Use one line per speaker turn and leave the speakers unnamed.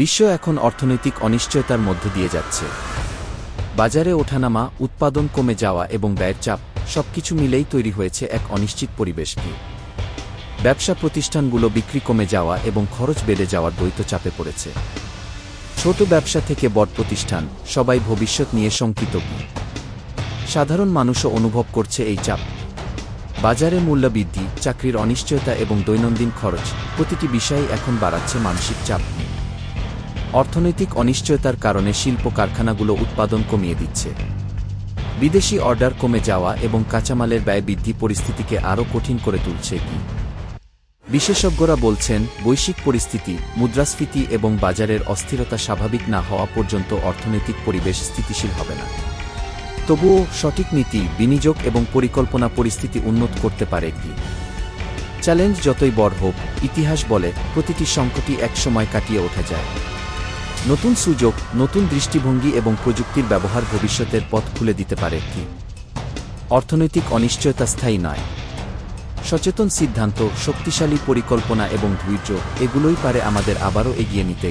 বিশ্ব এখন অর্থনৈতিক অনিশ্চয়তার মধ্য দিয়ে যাচ্ছে। বাজারে ওঠানামা, উৎপাদন কমে যাওয়া এবং ব্যয়ের চাপ সবকিছু মিলেই তৈরি হয়েছে এক অনিশ্চিত পরিবেশ কি ব্যবসা প্রতিষ্ঠানগুলো বিক্রি কমে যাওয়া এবং খরচ বেড়ে যাওয়ার দ্বৈত চাপে পড়েছে। ছোট ব্যবসা থেকে বড় প্রতিষ্ঠান সবাই ভবিষ্যৎ নিয়ে শঙ্কিত। কি সাধারণ মানুষও অনুভব করছে এই চাপ। বাজারে মূল্যবৃদ্ধি চাকরির অনিশ্চয়তা এবং দৈনন্দিন খরচ প্রতিটি বিষয় এখন বাড়াচ্ছে মানসিক চাপ অর্থনৈতিক অনিশ্চয়তার কারণে শিল্প কারখানাগুলো উৎপাদন কমিয়ে দিচ্ছে। বিদেশি অর্ডার কমে যাওয়া এবং কাঁচামালের ব্যয় বৃদ্ধি পরিস্থিতিকে আরও কঠিন করে তুলছে কি? বিশেষজ্ঞরা বলছেন, বৈশ্বিক পরিস্থিতি, মুদ্রাস্ফীতি এবং বাজারের অস্থিরতা স্বাভাবিক না হওয়া পর্যন্ত অর্থনৈতিক পরিবেশ স্থিতিশীল হবে না। তবুও সঠিক নীতি, বিনিয়োগ এবং পরিকল্পনা পরিস্থিতি উন্নত করতে পারে কি? চ্যালেঞ্জ যতই বড় হোক, ইতিহাস বলে, প্রতিটি সংকটই একসময় কাটিয়ে ওঠা যায়। নতুন সুযোগ, নতুন দৃষ্টিভঙ্গি এবং প্রযুক্তির ব্যবহার ভবিষ্যতের পথ খুলে দিতে পারে কি? অর্থনৈতিক অনিশ্চয়তা স্থায়ী নয়। সচেতন সিদ্ধান্ত, শক্তিশালী পরিকল্পনা এবং ধৈর্য, এগুলোই পারে আমাদের আবারও এগিয়ে নিতে